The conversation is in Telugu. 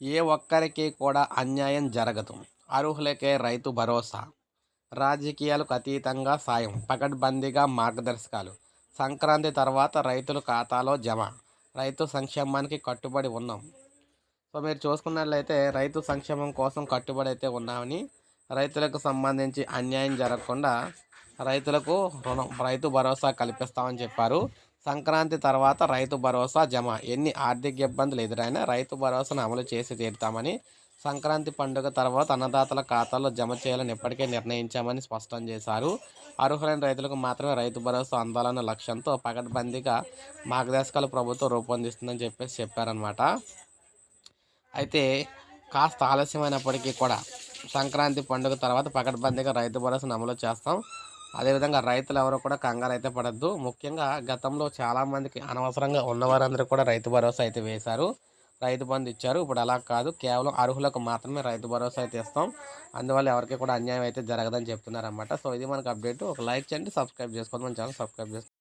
ఏ ఒక్కరికి కూడా అన్యాయం జరగదు. అర్హులకే రైతు భరోసా. రాజకీయాలకు అతీతంగా సాయం. పకడ్బందీగా మార్గదర్శకాలు. సంక్రాంతి తర్వాత రైతుల ఖాతాలో జమ. రైతు సంక్షేమానికి కట్టుబడి ఉన్నాం. సో మీరు చూసుకున్నట్లయితే రైతు సంక్షేమం కోసం కట్టుబడి అయితే ఉన్నామని రైతులకు సంబంధించి అన్యాయం జరగకుండా రైతులకు రుణం రైతు భరోసా కల్పిస్తామని చెప్పారు. సంక్రాంతి తర్వాత రైతు భరోసా జమ. ఎన్ని ఆర్థిక ఇబ్బందులు ఎదురైనా రైతు భరోసాను అమలు చేసి తీరుతామని సంక్రాంతి పండుగ తర్వాత అన్నదాతల ఖాతాల్లో జమ చేయాలని ఇప్పటికే నిర్ణయించామని స్పష్టం చేశారు. అర్హులైన రైతులకు మాత్రమే రైతు భరోసా అందాలన్న లక్ష్యంతో పకడ్బందీగా మార్గదర్శకాలు ప్రభుత్వం రూపొందిస్తుందని చెప్పేసి చెప్పారనమాట అయితే కాస్త ఆలస్యమైనప్పటికీ కూడా సంక్రాంతి పండుగ తర్వాత పకడ్బందీగా రైతు భరోసాను అమలు చేస్తాం. అదేవిధంగా రైతులు ఎవరు కూడా కంగారు అయితే పడద్దు. ముఖ్యంగా గతంలో చాలామందికి అనవసరంగా ఉన్నవారందరూ కూడా రైతు భరోసా అయితే వేశారు. రైతు బంధు ఇచ్చారు. ఇప్పుడు అలా కాదు. కేవలం అర్హులకు మాత్రమే రైతు భరోసా అయితే ఇస్తాం. అందువల్ల ఎవరికి కూడా అన్యాయం అయితే జరగదని చెప్తున్నారన్నమాట. సో ఇది మనకు అప్డేట్. ఒక లైక్ చేయండి సబ్స్క్రైబ్ చేసుకోండి. మన ఛానల్ సబ్స్క్రైబ్ చేసుకోండి.